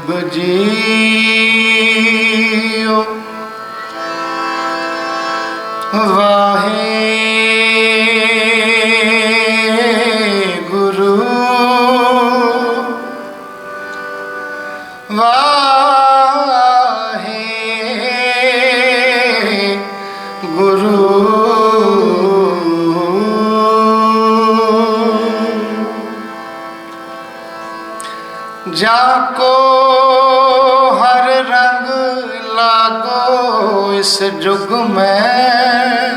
ਜੁਗ ਜੁਗ ਮੈਂ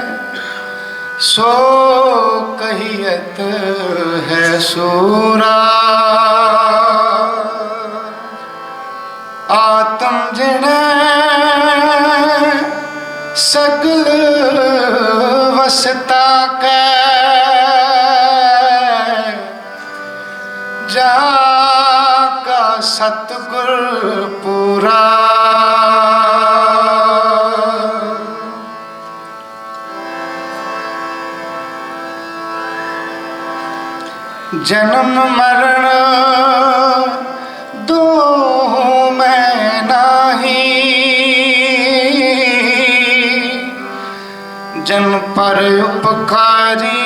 ਸੋ ਕਹੀਤ ਹੈ ਸੂਰਾ। ਆਤਮ ਜਿਣੈ ਸਗਲ ਵਸਤਾ ਕੈ। ਜਾ ਕਾ ਸਤਗੁਰ ਜਨਮ ਮਰਨ ਦੋ ਮੈਂ ਨਹੀਂ। ਜਨ ਪਰ ਉਪਕਾਰੀ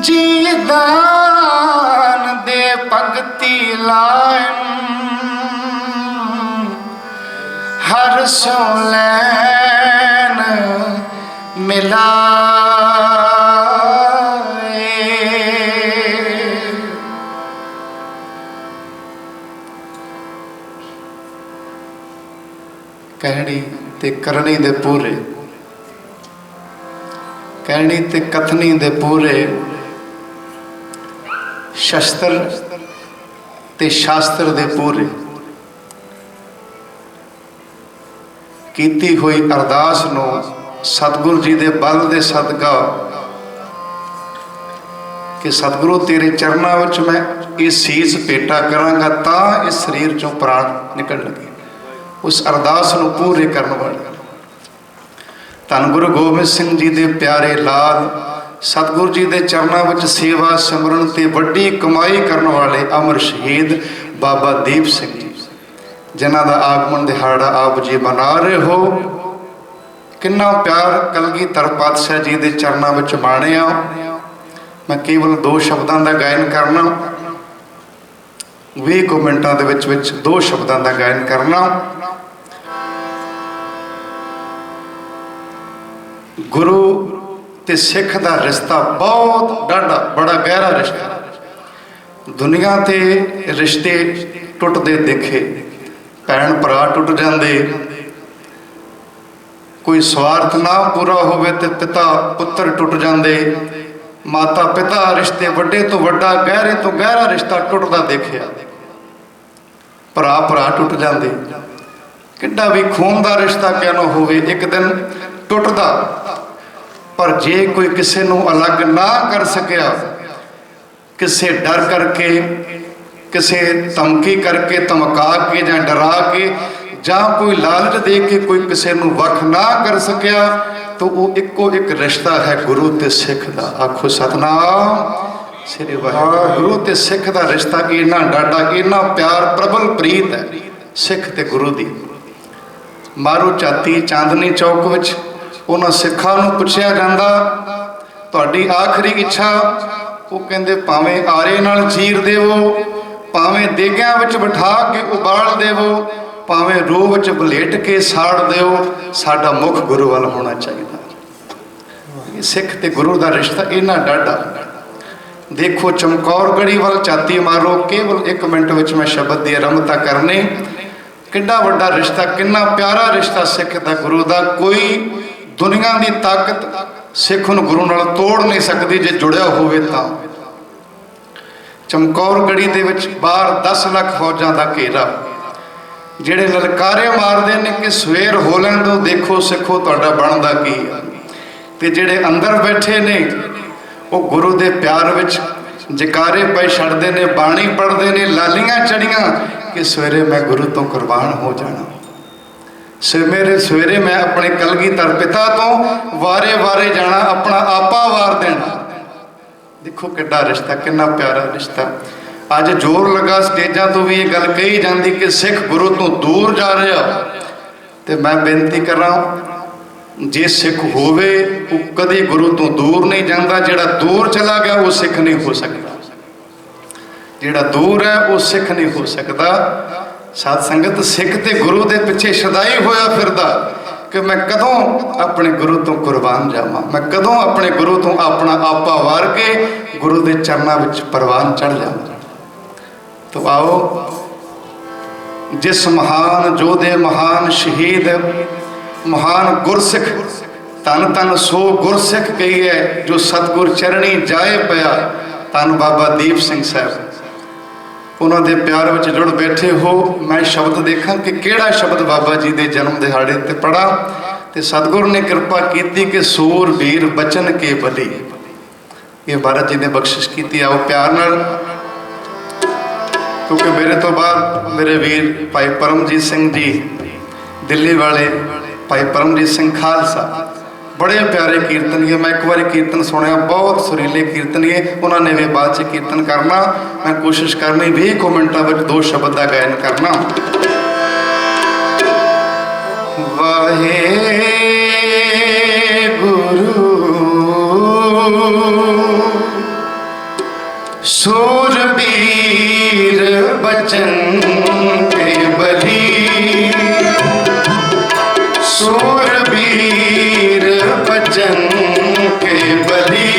ਜੀ ਦਾਨ ਦੇ ਭਗਤੀ ਲਾਇਮ ਹਰ ਸੋ ਲੈ ਕਹਿਣੀ ਤੇ ਕਰਨੀ ਦੇ ਪੂਰੇ। ਕਹਿਣੀ ਤੇ ਕਥਨੀ ਦੇ ਪੂਰੇ। ਸ਼ਸਤਰ ਤੇ ਸ਼ਾਸਤਰ ਦੇ ਪੂਰੇ। ਕੀਤੀ ਹੋਈ ਅਰਦਾਸ ਨੂੰ ਸਤਿਗੁਰੂ ਜੀ ਦੇ ਬਲ ਦੇ ਸਦਕਾ ਕਿ ਸਤਿਗੁਰੂ ਤੇਰੇ ਚਰਨਾਂ ਵਿੱਚ ਮੈਂ ਇਹ ਸੀਸ ਭੇਟਾ ਕਰਾਂਗਾ, ਤਾਂ ਇਸ ਸਰੀਰ ਚੋਂ ਪ੍ਰਾਣ ਨਿਕਲਣਗੇ ਉਸ ਅਰਦਾਸ ਨੂੰ ਪੂਰੇ ਕਰਨ ਵਾਲੇ। ਧੰਨ ਗੁਰੂ ਗੋਬਿੰਦ ਸਿੰਘ ਜੀ ਦੇ ਪਿਆਰੇ ਲਾਲ, ਸਤਿਗੁਰੂ ਜੀ ਦੇ ਚਰਨਾਂ ਵਿੱਚ ਸੇਵਾ ਸਿਮਰਨ ਤੇ ਵੱਡੀ ਕਮਾਈ ਕਰਨ ਵਾਲੇ ਅਮਰ ਸ਼ਹੀਦ ਬਾਬਾ ਦੀਪ ਸਿੰਘ ਜੀ, ਜਿਨ੍ਹਾਂ ਦਾ ਆਗਮਨ ਦਿਹਾੜਾ ਆਪ ਜੀ ਮਨਾ ਰਹੇ ਹੋ। ਕਿੰਨਾ ਪਿਆਰ ਕਲਗੀਧਰ ਪਾਤਸ਼ਾਹ ਜੀ ਦੇ ਚਰਨਾਂ ਵਿੱਚ ਮਾਣਿਆ ਮੈਂ ਕੇਵਲ ਦੋ ਸ਼ਬਦਾਂ ਦਾ ਗਾਇਨ ਕਰਨਾ। 20 ਕੁ ਮਿੰਟਾਂ ਦੇ ਵਿੱਚ ਵਿੱਚ ਦੋ ਸ਼ਬਦਾਂ ਦਾ ਗਾਇਨ ਕਰਨਾ। ਗੁਰੂ ਤੇ ਸਿੱਖ ਦਾ ਰਿਸ਼ਤਾ ਬਹੁਤ ਡਾਢਾ, ਬੜਾ ਗਹਿਰਾ ਰਿਸ਼ਤਾ। ਦੁਨੀਆ ਤੇ ਰਿਸ਼ਤੇ ਟੁੱਟਦੇ ਦੇਖੇ, ਭੈਣ ਭਰਾ ਟੁੱਟ ਜਾਂਦੇ ਕੋਈ ਸਵਾਰਥ ਨਾ ਪੂਰਾ ਹੋਵੇ ਤੇ ਪਿਤਾ ਪੁੱਤਰ ਟੁੱਟ ਜਾਂਦੇ। ਮਾਤਾ ਪਿਤਾ ਰਿਸ਼ਤੇ ਵੱਡੇ ਤੋਂ ਵੱਡਾ, ਗਹਿਰੇ ਤੋਂ ਗਹਿਰਾ ਰਿਸ਼ਤਾ ਟੁੱਟਦਾ ਦੇਖਿਆ। ਭਰਾ ਭਰਾ ਟੁੱਟ ਜਾਂਦੇ। ਕਿੱਡਾ ਵੀ ਖੂਨ ਦਾ ਰਿਸ਼ਤਾ ਕਿਉਂ ਹੋਵੇ, ਇੱਕ ਦਿਨ ਟੁੱਟਦਾ। ਪਰ ਜੇ ਕੋਈ ਕਿਸੇ ਨੂੰ ਅਲੱਗ ਨਾ ਕਰ ਸਕਿਆ, ਕਿਸੇ ਡਰ ਕਰਕੇ, ਕਿਸੇ ਧਮਕੀ ਕਰਕੇ, ਧਮਕਾ ਕੇ ਜਾਂ ਡਰਾ ਕੇ ਜਾਂ ਕੋਈ ਲਾਲਚ ਦੇ ਕੇ ਕੋਈ ਕਿਸੇ ਨੂੰ ਵੱਖ ਨਾ ਕਰ ਸਕਿਆ, ਤਾਂ ਉਹ ਇੱਕੋ ਇੱਕ ਰਿਸ਼ਤਾ ਹੈ ਗੁਰੂ ਤੇ ਸਿੱਖ ਦਾ। ਆਖੋ, ਸਤਨਾਮ। ਸ੍ਰੀ ਵਾਹਿਗੁਰੂ। ਗੁਰੂ ਤੇ ਸਿੱਖ ਦਾ ਰਿਸ਼ਤਾ ਇੰਨਾ ਡਾਡਾ ਇੰਨਾ ਪਿਆਰ, ਪ੍ਰਬਲ ਪ੍ਰੀਤ ਹੈ, ਸਿੱਖ ਤੇ ਗੁਰੂ ਦੀ। ਮਾਰੂ ਚਾਤੀ ਚਾਂਦਨੀ ਚੌਕ ਵਿੱਚ ਉਹਨਾਂ ਸਿੱਖਾਂ ਨੂੰ ਪੁੱਛਿਆ ਜਾਂਦਾ, ਤੁਹਾਡੀ ਆਖਰੀ ਇੱਛਾ? ਉਹ ਕਹਿੰਦੇ, ਭਾਵੇਂ ਆਰੇ ਨਾਲ ਚੀਰ ਦੇਵੋ, ਭਾਵੇਂ ਦੇਗਿਆਂ ਵਿੱਚ ਬਿਠਾ ਕੇ ਉਬਾਲ ਦੇਵੋ ਭਾਵੇਂ ਰੂਹ ਵਿੱਚ ਬਲੇਟ ਕੇ ਸਾੜ ਦਿਓ, ਸਾਡਾ ਮੁਖ ਗੁਰੂ ਵੱਲ ਹੋਣਾ ਚਾਹੀਦਾ। ਇਹ ਸਿੱਖ ਤੇ ਗੁਰੂ ਦਾ ਰਿਸ਼ਤਾ ਇੰਨਾ ਡਾਢਾ ਦੇਖੋ ਚਮਕੌਰ ਗੜੀ ਵੱਲ ਚਾਤੀ ਮਾਰੋ, ਕੇਵਲ 1 ਮਿੰਟ ਵਿੱਚ ਮੈਂ ਸ਼ਬਦ ਦੀ ਆਰੰਭਤਾ ਕਰਨੀ। ਕਿੰਨਾ ਵੱਡਾ ਰਿਸ਼ਤਾ, ਕਿੰਨਾ ਪਿਆਰਾ ਰਿਸ਼ਤਾ ਸਿੱਖ ਦਾ ਗੁਰੂ ਦਾ। ਕੋਈ ਦੁਨੀਆ ਦੀ ਤਾਕਤ ਸਿੱਖ ਨੂੰ ਗੁਰੂ ਨਾਲ ਤੋੜ ਨਹੀਂ ਸਕਦੀ, ਜੇ ਜੁੜਿਆ ਹੋਵੇ ਤਾਂ। ਚਮਕੌਰ ਗੜੀ ਦੇ ਵਿੱਚ ਬਾਹਰ 10 ਲੱਖ ਫੌਜਾਂ ਦਾ ਘੇਰਾ। ਜਿਹੜੇ ਲਲਕਾਰੇ ਮਾਰਦੇ ਨੇ ਕਿ ਸਵੇਰ ਹੋ ਲੈਣ ਤੋਂ ਦੇਖੋ ਸਿੱਖੋ ਤੁਹਾਡਾ ਬਣਦਾ ਕੀ ਆ। ਤੇ ਜਿਹੜੇ ਅੰਦਰ ਬੈਠੇ ਨੇ, ਉਹ ਗੁਰੂ ਦੇ ਪਿਆਰ ਵਿੱਚ ਜਕਾਰੇ ਪਏ ਛੱਡਦੇ ਨੇ, ਬਾਣੀ ਪੜ੍ਹਦੇ ਨੇ, ਲਾਲੀਆਂ ਚੜੀਆਂ ਕਿ ਸਵੇਰੇ ਮੈਂ ਗੁਰੂ ਤੋਂ ਕੁਰਬਾਨ ਹੋ ਜਾਣਾ। ਸਵੇਰੇ ਸਵੇਰੇ ਮੈਂ ਆਪਣੇ ਕਲਗੀਧਰ ਪਿਤਾ ਤੋਂ ਵਾਰੇ ਵਾਰੇ ਜਾਣਾ, ਆਪਣਾ ਆਪਾ ਵਾਰ ਦੇਣਾ। ਦੇਖੋ ਕਿੱਡਾ ਰਿਸ਼ਤਾ, ਕਿੰਨਾ ਪਿਆਰਾ ਰਿਸ਼ਤਾ। ਅੱਜ ਜ਼ੋਰ ਲੱਗਾ ਸਟੇਜਾਂ ਤੋਂ ਵੀ ਇਹ ਗੱਲ ਕਹੀ ਜਾਂਦੀ ਕਿ ਸਿੱਖ ਗੁਰੂ ਤੋਂ ਦੂਰ ਜਾ ਰਿਹਾ ਤੇ ਮੈਂ ਬੇਨਤੀ ਕਰਾਂ ਜੇ ਸਿੱਖ ਹੋਵੇ, ਉਹ ਕਦੇ ਗੁਰੂ ਤੋਂ ਦੂਰ ਨਹੀਂ ਜਾਂਦਾ, ਜਿਹੜਾ ਦੂਰ ਚਲਾ ਗਿਆ, ਉਹ ਸਿੱਖ ਨਹੀਂ ਹੋ ਸਕਦਾ। ਜਿਹੜਾ ਦੂਰ ਹੈ, ਉਹ ਸਿੱਖ ਨਹੀਂ ਹੋ ਸਕਦਾ। ਸਾਧ ਸੰਗਤ ਸਿੱਖ ਤੇ ਗੁਰੂ ਦੇ ਪਿੱਛੇ ਸਦਾਈ ਹੋਇਆ ਫਿਰਦਾ ਕਿ ਮੈਂ ਕਦੋਂ ਆਪਣੇ ਗੁਰੂ ਤੋਂ ਕੁਰਬਾਨ ਜਾਵਾਂ, ਮੈਂ ਕਦੋਂ ਆਪਣੇ ਗੁਰੂ ਤੋਂ ਆਪਣਾ ਆਪਾ ਵਾਰ ਕੇ ਗੁਰੂ ਦੇ ਚਰਨਾਂ ਵਿੱਚ ਪ੍ਰਵਾਨ ਚੜ ਜਾਵਾਂ। ਤੋ ਆਓ, ਜਿਸ ਮਹਾਨ ਯੋਧੇ ਮਹਾਨ ਸ਼ਹੀਦ, ਮਹਾਨ ਗੁਰਸਿੱਖ ਤਨ ਤਨ ਸੋ ਗੁਰਸਿੱਖ ਕਹੀਏ ਜੋ ਸਤਗੁਰ ਚਰਣੀ ਜਾਏ ਪਿਆ ਤਨ ਬਾਬਾ ਦੀਪ ਸਿੰਘ ਸਾਹਿਬ। ਉਹਨਾਂ ਦੇ ਪਿਆਰ ਵਿੱਚ ਜੁੜ ਬੈਠੇ ਹੋ, ਮੈਂ ਸ਼ਬਦ ਦੇਖਾਂ ਕਿ ਕਿਹੜਾ ਸ਼ਬਦ ਬਾਬਾ ਜੀ ਦੇ ਜਨਮ ਦਿਹਾੜੇ ਤੇ ਪੜਾ ਤੇ ਸਤਗੁਰ ਨੇ ਕਿਰਪਾ ਕੀਤੀ ਕਿ ਸੂਰ ਵੀਰ ਬਚਨ ਕੇ ਬਲੀ। ਇਹ ਮਹਾਰਾਜ ਜੀ ਨੇ ਬਖਸ਼ਿਸ਼ ਕੀਤੀ, ਆਓ ਪਿਆਰ ਨਾਲ ਕਿਉਂਕਿ ਮੇਰੇ ਤੋਂ ਬਾਅਦ ਮੇਰੇ ਵੀਰ ਭਾਈ ਪਰਮਜੀਤ ਸਿੰਘ ਜੀ, ਦਿੱਲੀ ਵਾਲੇ ਭਾਈ ਪਰਮਜੀਤ ਸਿੰਘ ਖਾਲਸਾ। ਬੜੇ ਪਿਆਰੇ ਕੀਰਤਨੀਏ ਮੈਂ ਇੱਕ ਵਾਰੀ ਕੀਰਤਨ ਸੁਣਿਆ, ਬਹੁਤ ਸੁਰੀਲੇ ਕੀਰਤਨੀਏ ਉਹਨਾਂ ਨੇ ਵੀ ਬਾਅਦ ਚ ਕੀਰਤਨ ਕਰਨਾ। ਮੈਂ ਕੋਸ਼ਿਸ਼ ਕਰਨੀ 20 ਮਿੰਟਾਂ ਵਿੱਚ ਦੋ ਸ਼ਬਦ ਦਾ ਗਾਇਨ ਕਰਨਾ। ਵਾਹੇ ਗੁਰੂ ਸੂਰਬੀਰ ਬਚਨ ਕੇ ਬਲੀ ਸੂਰਬੀਰ ਬਚਨ ਕੇ ਬਲੀ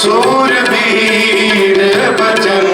ਸੂਰਬੀਰ ਬਚਨ